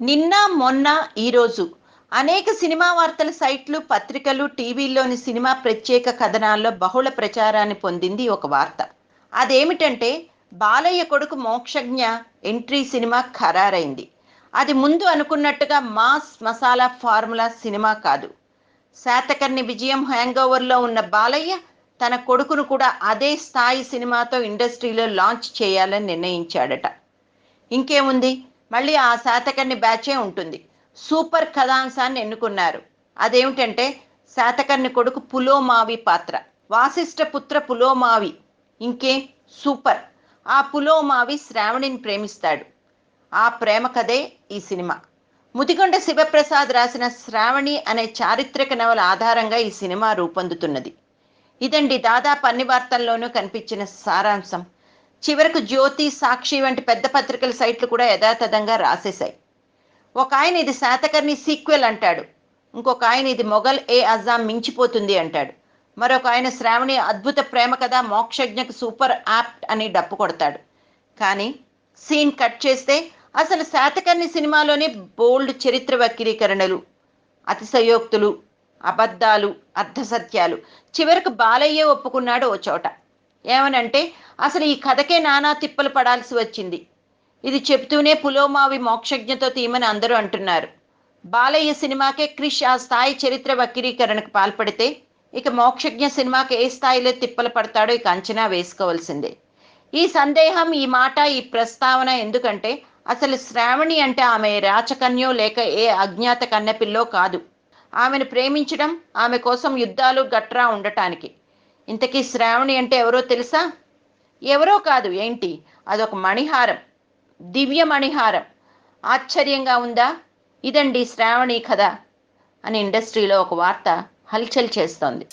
నిన్న మొన్న ఈరోజు అనేక సినిమా వార్తల సైట్లు పత్రికలు టీవీల్లోని సినిమా ప్రత్యేక కథనాల్లో బహుళ ప్రచారాన్ని పొందింది ఒక వార్త. అదేమిటంటే బాలయ్య కొడుకు మోక్షజ్ఞ ఎంట్రీ సినిమా ఖరారైంది. అది ముందు అనుకున్నట్టుగా మాస్ మసాలా ఫార్ములా సినిమా కాదు. శాతకర్ణి విజయం హ్యాంగ్ ఓవర్లో ఉన్న బాలయ్య తన కొడుకును కూడా అదే స్థాయి సినిమాతో ఇండస్ట్రీలో లాంచ్ చేయాలని నిర్ణయించాడట. ఇంకేముంది? మళ్ళీ ఆ శాతకర్ణి బ్యాచే ఉంటుంది. సూపర్ కథాంశాన్ని ఎన్నుకున్నారు. అదేమిటంటే శాతకర్ణి కొడుకు పులోమావి పాత్ర. వాసిష్ఠ పుత్ర పులోమావి. ఇంకే? సూపర్. ఆ పులోమావి శ్రావణిని ప్రేమిస్తాడు. ఆ ప్రేమ కథే ఈ సినిమా. ముదిగొండ శివప్రసాద్ రాసిన శ్రావణి అనే చారిత్రక నవల ఆధారంగా ఈ సినిమా రూపొందుతున్నది. ఇదండి దాదాపు అన్ని వార్తల్లోనూ కనిపించిన సారాంశం. చివరకు జ్యోతి సాక్షి వంటి పెద్ద పత్రికల సైట్లు కూడా యథాతథంగా రాసేశాయి. ఒక ఆయన ఇది శాతకర్ణి సీక్వెల్ అంటాడు. ఇంకొక ఆయన ఇది మొఘల్ ఏ అజాం మించిపోతుంది అంటాడు. మరొక ఆయన శ్రావణి అద్భుత ప్రేమ కథ మోక్షజ్ఞకు సూపర్ యాప్ట్ అని డప్పు కొడతాడు. కానీ సీన్ కట్ చేస్తే అసలు శాతకర్ణి సినిమాలోనే బోల్డ్ చరిత్ర వక్రీకరణలు అతిశయోక్తులు అబద్ధాలు అర్ధసత్యాలు చివరకు బాలయ్యే ఒప్పుకున్నాడు ఓ చోట. ఏమనంటే అసలు ఈ కథకే నానా తిప్పలు పడాల్సి వచ్చింది. ఇది చెప్తూనే పులోమావి మోక్షజ్ఞతో తీయమని అందరూ అంటున్నారు. బాలయ్య సినిమాకే క్రిష్ ఆ స్థాయి చరిత్ర వక్రీకరణకు పాల్పడితే ఇక మోక్షజ్ఞ సినిమాకి ఏ స్థాయిలో తిప్పలు పడతాడో ఇక అంచనా వేసుకోవాల్సిందే. ఈ సందేహం ఈ మాట ఈ ప్రస్తావన ఎందుకంటే అసలు శ్రావణి అంటే ఆమె రాచకన్యో లేక ఏ అజ్ఞాత కన్నెపిల్లో కాదు. ఆమెను ప్రేమించడం ఆమె కోసం యుద్ధాలు గట్రా ఉండటానికి. ఇంతకీ శ్రావణి అంటే ఎవరో తెలుసా? ఎవరో కాదు ఏంటి? అదొక మణిహారం. దివ్య మణిహారం. ఆశ్చర్యంగా ఉందా? ఇదండి శ్రావణి కథ అని ఇండస్ట్రీలో ఒక వార్త హల్చల్ చేస్తోంది.